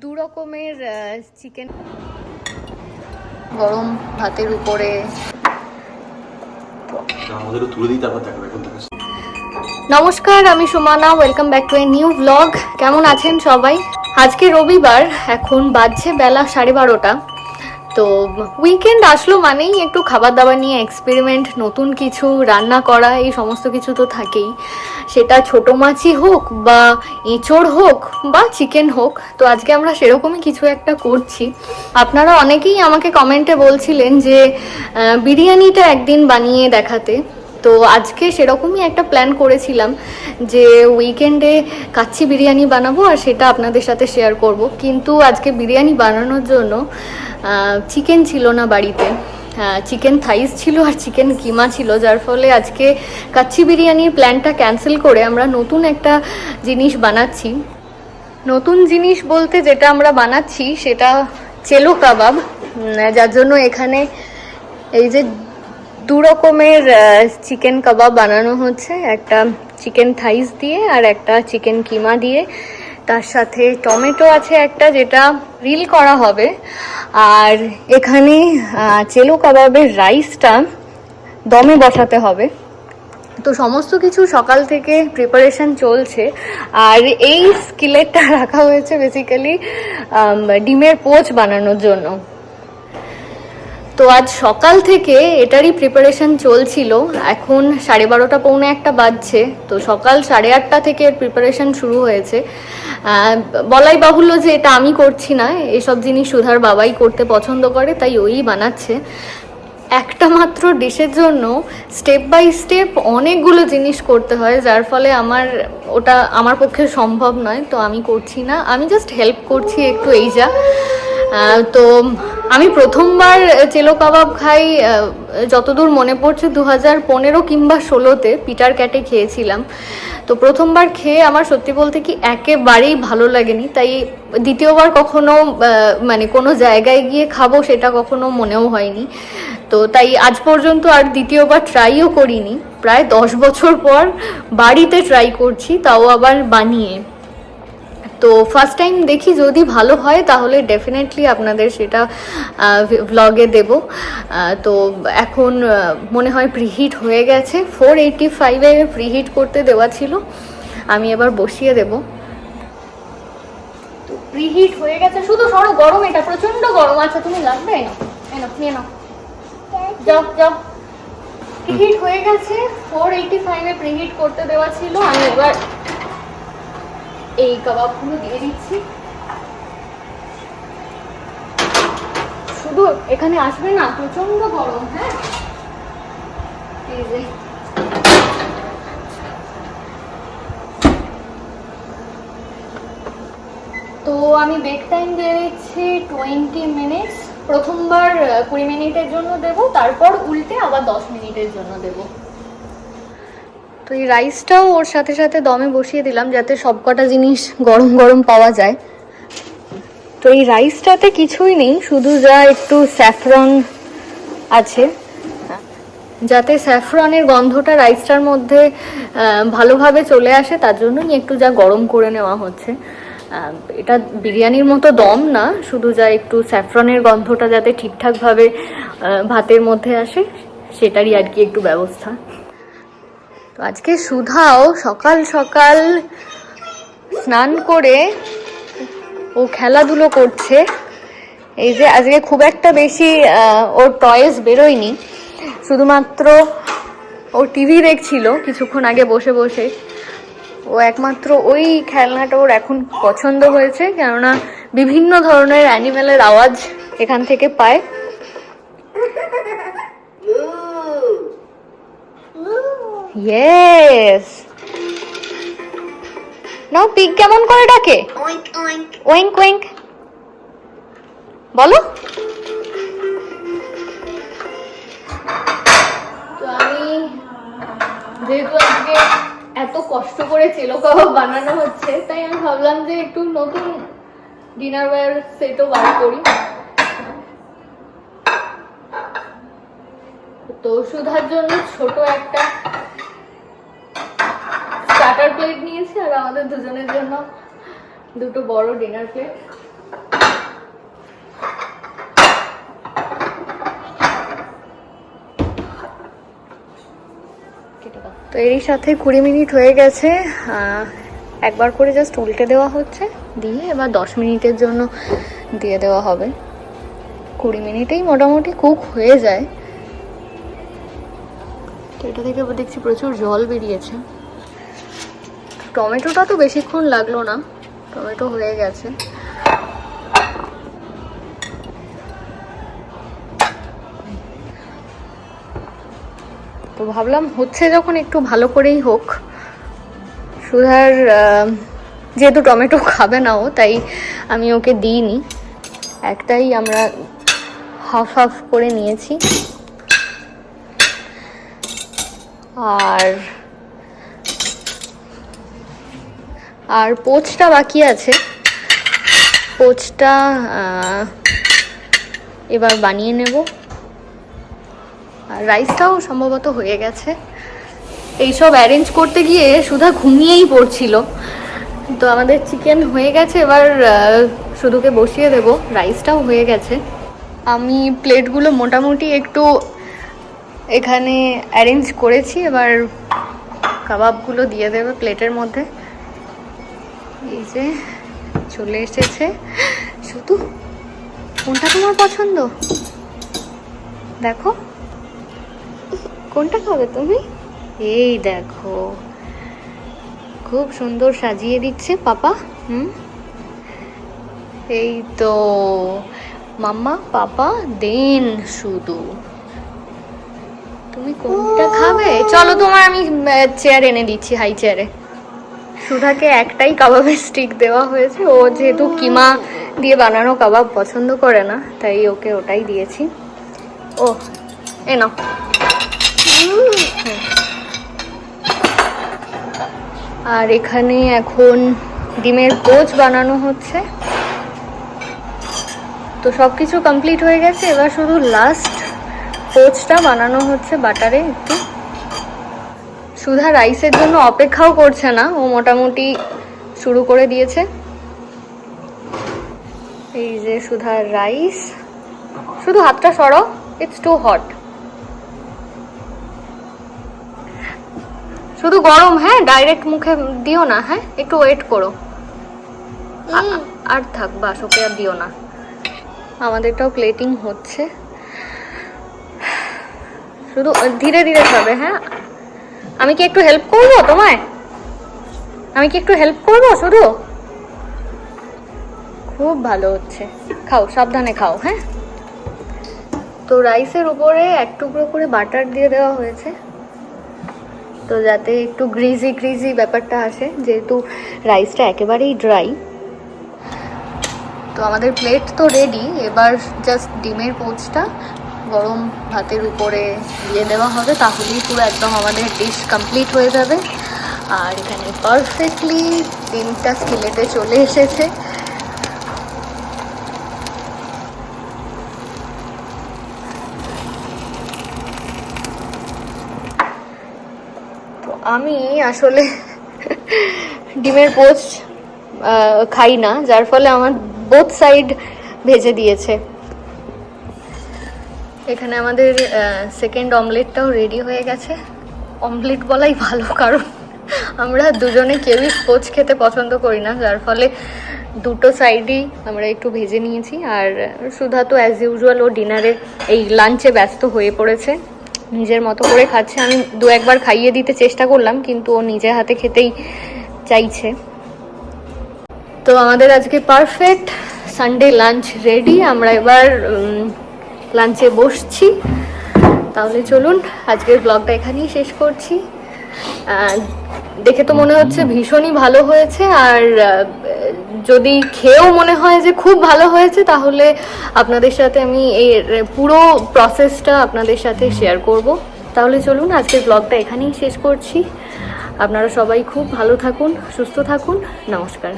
দু রকমের চিকেন গরম ভাতের উপরে। নমস্কার আমি Sumana welcome back to a new blog কেমন আছেন সবাই? আজকে রবিবার এখন বাজছে বেলা সাড়ে বারোটা। তো উইকেন্ড আসলো মানেই একটু খাবার দাবার নিয়ে এক্সপেরিমেন্ট নতুন কিছু, রান্না করা, এই সমস্ত কিছু তো থাকেই। সেটা ছোট মাছই হোক বা এঁচড় হোক বা চিকেন হোক, তো আজকে আমরা সেরকমই কিছু একটা করছি। আপনারা অনেকেই আমাকে কমেন্টে বলছিলেন যে বিরিয়ানিটা একদিন বানিয়ে দেখাতে। তো আজকে সেরকমই একটা প্ল্যান করেছিলাম যে উইকেন্ডে কাচ্চি বিরিয়ানি বানাবো আর সেটা আপনাদের সাথে শেয়ার করব। কিন্তু আজকে বিরিয়ানি বানানোর জন্য চিকেন ছিল না বাড়িতে। চিকেন থাইস ছিল আর চিকেন কিমা ছিল। যার ফলে আজকে কাচ্চি বিরিয়ানির প্ল্যানটা ক্যান্সেল করে আমরা নতুন একটা জিনিস বানাচ্ছি। নতুন জিনিস বলতে যেটা আমরা বানাচ্ছি সেটা চেলো কাবাব। যার জন্য এখানে এই যে দু রকমের চিকেন কাবাব বানানো হচ্ছে। একটা চিকেন থাইস দিয়ে আর একটা চিকেন কিমা দিয়ে। তার সাথে টমেটো আছে একটা যেটা রিল করা হবে। আর এখানে চেলো কাবাবের রাইসটা দমে বসাতে হবে। তো সমস্ত কিছু সকাল থেকে প্রিপারেশন চলছে। আর এই স্কিলেটটা রাখা হয়েছে বেসিক্যালি ডিমের পোচ বানানোর জন্য। তো আজ সকাল থেকে এটারই প্রিপারেশন চলছিল। এখন সাড়ে বারোটা, পৌনে একটা বাজছে। তো সকাল সাড়ে আটটা থেকে এর প্রিপারেশন শুরু হয়েছে। বলাই বাহুল্য যে এটা আমি করছি না, এসব জিনিস সুধার বাবাই করতে পছন্দ করে, তাই ওই বানাচ্ছে। একটা মাত্র ডিশের জন্য স্টেপ বাই স্টেপ অনেকগুলো জিনিস করতে হয়, যার ফলে আমার ওটা আমার পক্ষে সম্ভব নয়, তো আমি করছি না। আমি জাস্ট হেল্প করছি একটু, এই যা। তো আমি প্রথমবার চেলো কাবাব খাই যতদূর মনে পড়ছে দু হাজার পনেরো কিংবা ষোলোতে পিটার ক্যাটে খেয়েছিলাম। তো প্রথমবার খেয়ে আমার সত্যি বলতে কি একেবারেই ভালো লাগেনি। তাই দ্বিতীয়বার কখনো মানে কোনো জায়গায় গিয়ে খাব সেটা কখনো মনেও হয়নি। তো তাই আজ পর্যন্ত আর দ্বিতীয়বার ট্রাইও করিনি। প্রায় দশ বছর পর বাড়িতে ট্রাই করছি, তাও আবার বানিয়ে। তো ফার্স্ট টাইম দেখি যদি ভালো হয় তাহলে ডেফিনেটলি আপনাদের সেটা ভ্লগে দেব। তো এখন মনে হয় প্রিহিট হয়ে গেছে। ফোর এইটটি ফাইভে প্রিহিট করতে দেওয়া ছিল। আমি এবার বসিয়ে দেব। তো প্রিহিট হয়ে গেছে। শুধু সরো গরম এটা প্রচণ্ড গরম। আচ্ছা তুমি লাগবে? এনো এনো নিয়ে নাও। যাও যাও। প্রিহিট হয়ে গেছে। ফোর এইটটি ফাইভে প্রিহিট করতে দেওয়া ছিল। আমি এবার এই কাবাবগুলো দিয়ে দিচ্ছি। শুধু এখানে আসবে না প্রচণ্ড গরম হ্যাঁ? তো আমি বেক টাইম দিয়ে দিচ্ছি টোয়েন্টি মিনিটস প্রথমবার কুড়ি মিনিটের জন্য দেব, তারপর উল্টে আবার দশ মিনিটের জন্য দেবো। তো এই রাইসটাও ওর সাথে সাথে দমে বসিয়ে দিলাম যাতে সবকটা জিনিস গরম গরম পাওয়া যায়। তো এই রাইসটাতে কিছুই নেই, শুধু যা একটু স্যাফরন আছে। যাতে স্যাফরনের গন্ধটা রাইসটার মধ্যে ভালোভাবে চলে আসে, তার জন্যই একটু যা গরম করে নেওয়া হচ্ছে। এটা বিরিয়ানির মতো দম না, শুধু যা একটু স্যাফরনের গন্ধটা যাতে ঠিকঠাকভাবে ভাতের মধ্যে আসে, সেটারই আর কি একটু ব্যবস্থা। তো আজকে সুধাও সকাল সকাল স্নান করে ও খেলাধুলো করছে। এই যে আজকে খুব একটা বেশি ওর টয়েস বেরোয়নি। শুধুমাত্র ও টিভি দেখছিল কিছুক্ষণ আগে বসে বসে। ও একমাত্র ওই খেলনাটা ওর এখন পছন্দ হয়েছে, কেননা বিভিন্ন ধরনের অ্যানিমেলের আওয়াজ এখান থেকে পায়। ইয়েস নাও পিক কেমন করে ডাকে? Oink oink. ওয়েঙ্ক ওয়েঙ্ক বলো। তো আমি যেহেতু আজকে এত কষ্ট করে চেলো কাবাব বানানো হচ্ছে তাই আমি ভাবলাম যে একটু নতুন ডিনার ওয়্যার সেটও বার করি। তো সুধার জন্য ছোট একটা স্টার্টার প্লেট নিয়েছি আর আমাদের দুজনের জন্য দুটো বড় ডিনার প্লেট তো এরই সাথে কুড়ি মিনিট হয়ে গেছে একবার করে জাস্ট উল্টে দেওয়া হচ্ছে, দিয়ে এবার দশ মিনিটের জন্য দিয়ে দেওয়া হবে। কুড়ি মিনিটেই মোটামুটি কুক হয়ে যায়। এটা থেকে দেখছি প্রচুর জল বেরিয়েছে। টমেটোটা তো বেশিক্ষণ লাগল না। টমেটো হয়ে গেছে। তো ভাবলাম হচ্ছে যখন একটু ভালো করেই হোক। সুধার যেহেতু টমেটো খাবে না ও, তাই আমি ওকে দিইনি। একটাই আমরা হাফ হাফ করে নিয়েছি। আর আর পোচটা বাকি আছে। পোচটা এবার বানিয়ে নেব। আর রাইসটাও সম্ভবত হয়ে গেছে। এইসব অ্যারেঞ্জ করতে গিয়ে সুধা ঘুমিয়েই পড়ছিল। তো আমাদের চিকেন হয়ে গেছে, এবার শুধুকে বসিয়ে দেব। রাইসটাও হয়ে গেছে। আমি প্লেটগুলো মোটামুটি একটু এখানে অ্যারেঞ্জ করেছি। এবার কাবাবগুলো দিয়ে দেবে প্লেটের মধ্যে। এই যে চলে এসেছে। শুধু কোনটা তোমার পছন্দ? দেখো। কোনটা খাবে তুমি? এই দেখো। খুব সুন্দর সাজিয়ে দিচ্ছে পাপা। হুম? এই তো। মাম্মা পাপা দেন শুধু। তুমি কোনটা খাবে? চলো তোমার আমি চেয়ার এনে দিচ্ছি হাই চেয়ারে সুধাকে একটাই কাবাবের স্টিক দেওয়া হয়েছে। ও যেহেতু কিমা দিয়ে বানানো কাবাব পছন্দ করে না, তাই ওকে ওটাই দিয়েছি। ও, এ নাও। আর এখানে এখন ডিমের কোচ বানানো হচ্ছে। তো সব কিছু কমপ্লিট হয়ে গেছে। এবার শুধু লাস্ট কোচটা বানানো হচ্ছে বাটারে একটু। সুধা রাইসের জন্য অপেক্ষাও করছে না। ও মোটামুটি শুরু করে দিয়েছে। এই যে সুধার রাইস। শুধু হাতটা সরো ইটস টু হট শুধু গরম হ্যাঁ ডাইরেক্ট মুখে দিও না হ্যাঁ একটু ওয়েট করো। আর থাক বাস ওকে আর দিও না। আমাদেরটাও প্লেটিং হচ্ছে। শুধু ধীরে ধীরে খাবে হ্যাঁ আমি কি একটু হেল্প করব তোমায়? আমি কি একটু হেল্প করব শুধু? খুব ভালো হচ্ছে। খাও, সাবধানে খাও হ্যাঁ? তো রাইসের উপরে এক টুকরো করে বাটার দিয়ে দেওয়া হয়েছে। তো যাতে একটু গ্রিজি গ্রিজি ব্যাপারটা আসে, যেহেতু রাইসটা একেবারেই ড্রাই তো আমাদের প্লেট তো রেডি এবার জাস্ট ডিমের পোচটা গরম ভাতের উপরে দিয়ে দেওয়া হবে, তাহলেই পুরো একদম আমাদের ডিশ কমপ্লিট হয়ে যাবে। আর এখানে পারফেক্টলি ডিমটা স্কিলেটে চলে এসেছে। আমি আসলে ডিমের পোচ খাই না, যার ফলে আমার বোথ সাইড ভেজে দিয়েছে। এখানে আমাদের সেকেন্ড অমলেটটাও রেডি হয়ে গেছে। অমলেট বলাই ভালো, কারণ আমরা দুজনে কেউই কোচ খেতে পছন্দ করি না, যার ফলে দুটো সাইডই আমরা একটু ভেজে নিয়েছি। আর সুধা তো অ্যাজ ইউজুয়াল ও ডিনারে এই লাঞ্চে ব্যস্ত হয়ে পড়েছে। নিজের মতো করে খাচ্ছে। আমি দু একবার খাইয়ে দিতে চেষ্টা করলাম, কিন্তু ও নিজের হাতে খেতেই চাইছে। তো আমাদের আজকে পারফেক্ট সানডে লাঞ্চ রেডি আমরা এবার লাঞ্চে বসছি। তাহলে চলুন, আজকের ব্লগটা এখানেই শেষ করছি। দেখে তো মনে হচ্ছে ভীষণই ভালো হয়েছে। আর যদি খেয়েও মনে হয় যে খুব ভালো হয়েছে, তাহলে আপনাদের সাথে আমি এই পুরো প্রসেসটা আপনাদের সাথে শেয়ার করব। তাহলে চলুন, আজকের ব্লগটা এখানেই শেষ করছি। আপনারা সবাই খুব ভালো থাকুন, সুস্থ থাকুন। নমস্কার।